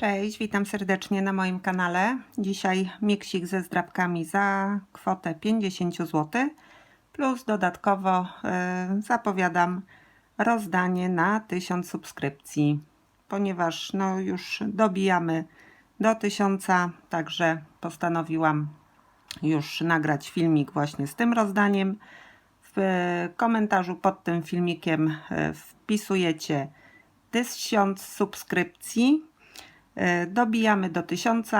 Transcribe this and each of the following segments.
Cześć, witam serdecznie na moim kanale. Dzisiaj miksik ze zdrabkami za kwotę 50 zł, plus dodatkowo y, zapowiadam rozdanie na 1000 subskrypcji, ponieważ no już dobijamy do 1000, także postanowiłam już nagrać filmik właśnie z tym rozdaniem. W komentarzu pod tym filmikiem y, wpisujecie 1000 subskrypcji dobijamy do 1000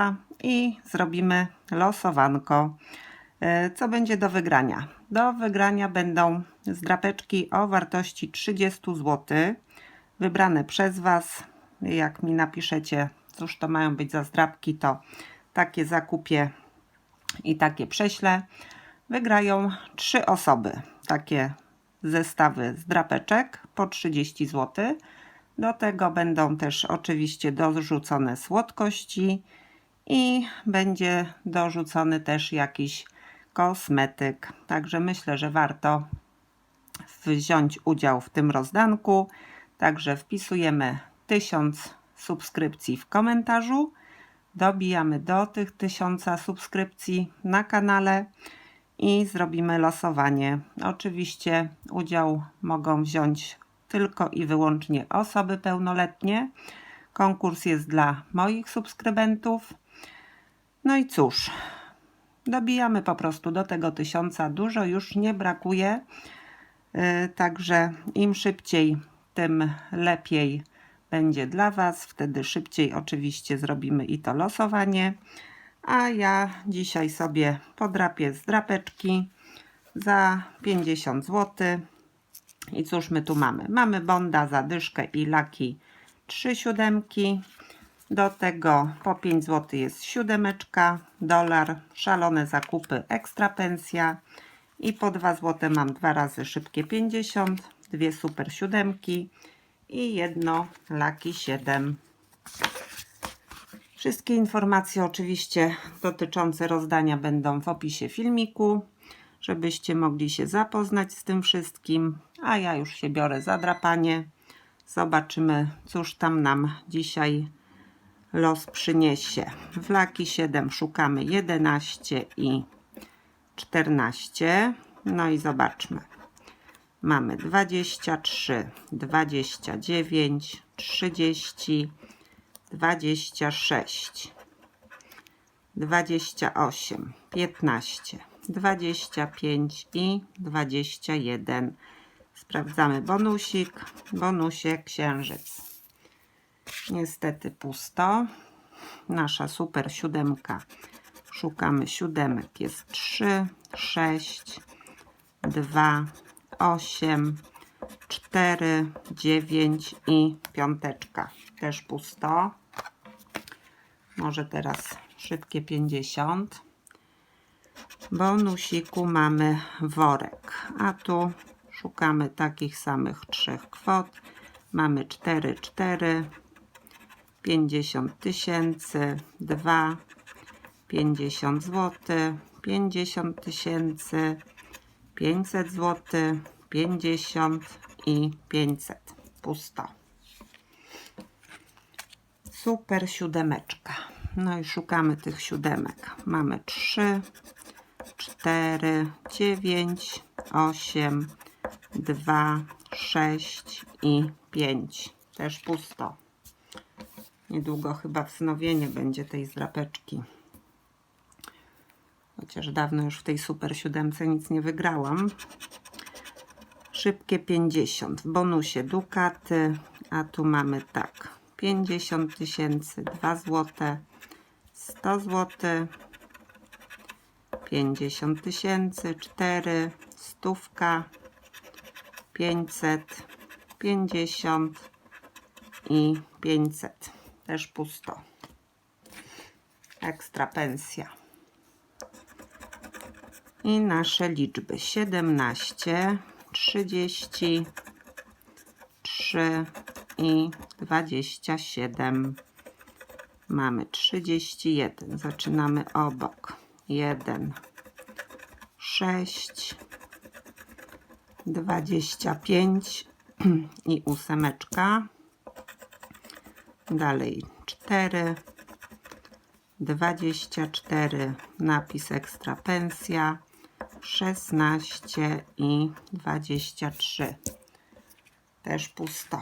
i zrobimy losowanko. E, co będzie do wygrania? Do wygrania będą zdrapeczki o wartości 30 zł, wybrane przez Was. Jak mi napiszecie, cóż to mają być za zdrapki, to takie zakupię i takie prześlę. Wygrają trzy osoby takie zestawy zdrapeczek po 30 zł. Do tego będą też oczywiście dorzucone słodkości i będzie dorzucony też jakiś kosmetyk. Także myślę, że warto wziąć udział w tym rozdanku. Także wpisujemy 1000 subskrypcji w komentarzu. Dobijamy do tych 1000 subskrypcji na kanale i zrobimy losowanie. Oczywiście udział mogą wziąć tylko i wyłącznie osoby pełnoletnie. Konkurs jest dla moich subskrybentów. No i cóż, dobijamy po prostu do tego tysiąca. Dużo już nie brakuje. Yy, także im szybciej, tym lepiej będzie dla Was. Wtedy szybciej oczywiście zrobimy i to losowanie. A ja dzisiaj sobie podrapię z drapeczki za 50 zł. I cóż my tu mamy? Mamy Bonda, zadyszkę i laki 3 siódemki. Do tego po 5 zł jest siódemeczka, dolar, szalone zakupy, ekstra pensja. I po 2 zł mam dwa razy szybkie 50, dwie super siódemki i jedno laki 7. Wszystkie informacje oczywiście dotyczące rozdania będą w opisie filmiku żebyście mogli się zapoznać z tym wszystkim. A ja już się biorę za drapanie. Zobaczymy, cóż tam nam dzisiaj los przyniesie. W laki 7 szukamy 11 i 14. No i zobaczmy. Mamy 23, 29, 30, 26, 28, 15, 25 i 21. Sprawdzamy bonusik, bonusie księżyc. Niestety pusto. Nasza super siódemka. Szukamy siódemek. Jest 3, 6, 2, 8, 4, 9 i piąteczka. Też pusto. Może teraz szybkie 50 bonusiku mamy worek, a tu szukamy takich samych trzech kwot. Mamy 4, 4, 50 tysięcy, 2, 50 zł, 50 tysięcy, 500 zł, 50 i 500. Pusto. Super siódemeczka. No i szukamy tych siódemek. Mamy 3, 4, 9, 8, 2, 6 i 5. Też pusto. Niedługo chyba wznowienie będzie tej zdrapeczki. Chociaż dawno już w tej super siódemce nic nie wygrałam. Szybkie 50. W bonusie dukaty. A tu mamy tak. 50 tysięcy, 2 złote, 100 zł, 50 tysięcy, 4, stówka, 500, 50 i 500. Też pusto. Ekstra pensja. I nasze liczby 17, 30, 3 i 27. Mamy 31. Zaczynamy obok. 1, 6, 25 i ósemeczka. Dalej 4, 24, napis ekstra pensja, 16 i 23. Też pusto.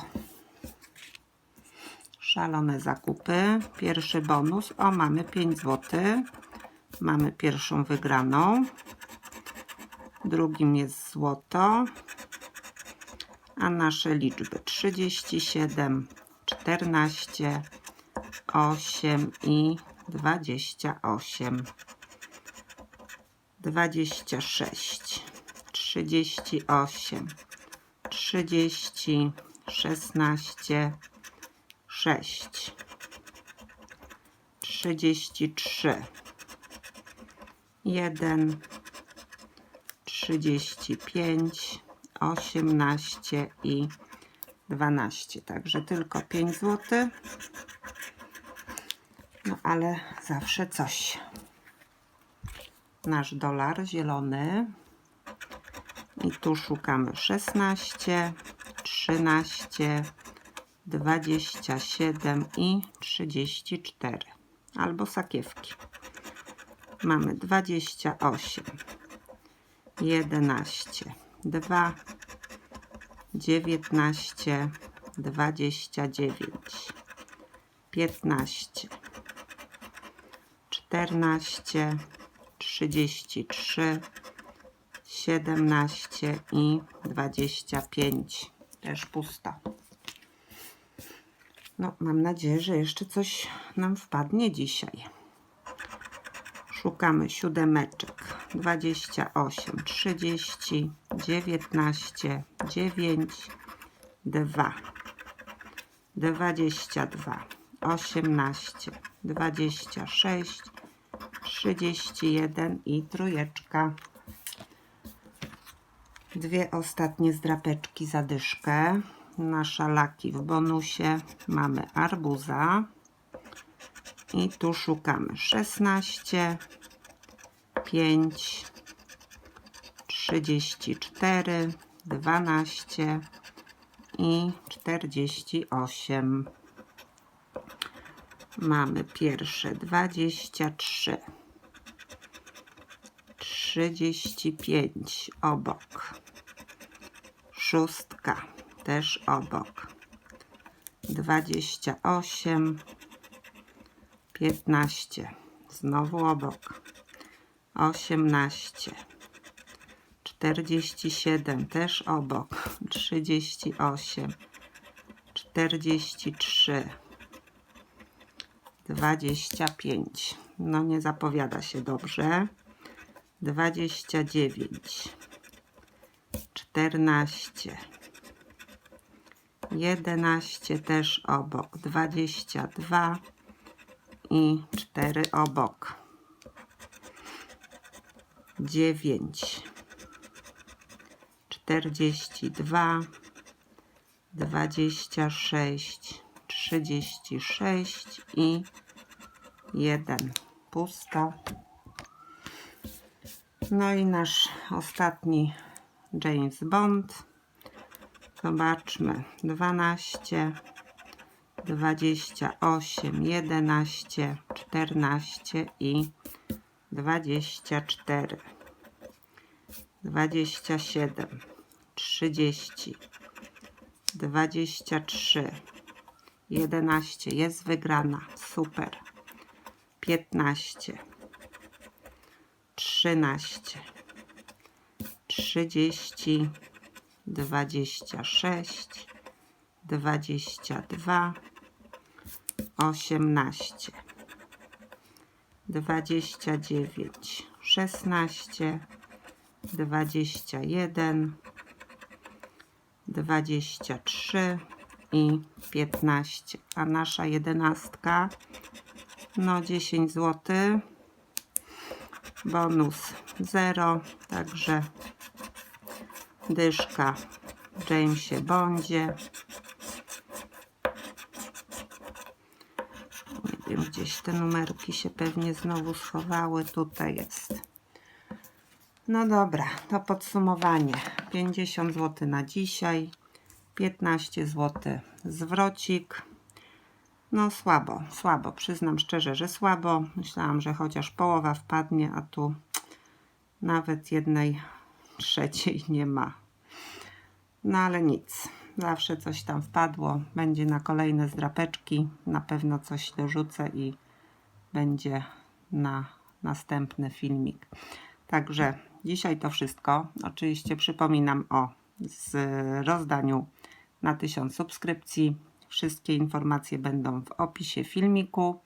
Szalone zakupy. Pierwszy bonus. O, mamy 5 zł. Mamy pierwszą wygraną. Drugim jest złoto. A nasze liczby 37, 14, 8 i 28. 26, 38, 30, 16, 6, 33, 1, 35, 18 i 12. Także tylko 5 zł. No ale zawsze coś. Nasz dolar zielony. I tu szukamy 16, 13, 27 i 34. Albo sakiewki. Mamy 28, 11, 2, 19, 29, 15, 14, 33, 17 i 25. Też pusto. No, mam nadzieję, że jeszcze coś nam wpadnie dzisiaj. Szukamy siódemeczek. 28, 30, 19, 9, 2, 22, 18, 26, 31 i trójeczka. Dwie ostatnie zdrapeczki za dyszkę. Nasza laki w bonusie. Mamy arbuza. I tu szukamy. 16, 5, 34, 12 i 48. Mamy pierwsze 23, 35 obok, szóstka też obok, 28, 15 znowu obok, 18, 47 też obok, 38, 43, 25. No nie zapowiada się dobrze. 29, 14, 11 też obok, 22 i 4 obok. 9, 42, 26, 36 i 1 pusto. No i nasz ostatni James Bond. Zobaczmy. 12, 28, 11, 14 i 24. 27, 30, 23, 11 jest wygrana, super. 15, 13, 30, 26, 22, 18, 29, 16, 21, 23 i 15. A nasza jedenastka, no 10 zł. Bonus 0, także dyszka Jamesie Bondzie. Nie wiem, gdzieś te numerki się pewnie znowu schowały. Tutaj jest. No dobra, to podsumowanie. 50 zł na dzisiaj, 15 zł zwrocik. No słabo, słabo. Przyznam szczerze, że słabo. Myślałam, że chociaż połowa wpadnie, a tu nawet jednej trzeciej nie ma. No ale nic. Zawsze coś tam wpadło. Będzie na kolejne zdrapeczki. Na pewno coś dorzucę i będzie na następny filmik. Także dzisiaj to wszystko. Oczywiście przypominam o z rozdaniu na 1000 subskrypcji. Wszystkie informacje będą w opisie filmiku.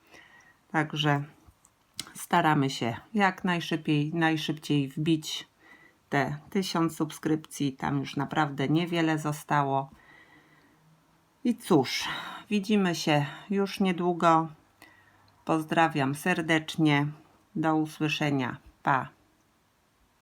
Także staramy się jak najszybciej, najszybciej wbić te 1000 subskrypcji. Tam już naprawdę niewiele zostało. I cóż, widzimy się już niedługo. Pozdrawiam serdecznie. Do usłyszenia. Pa.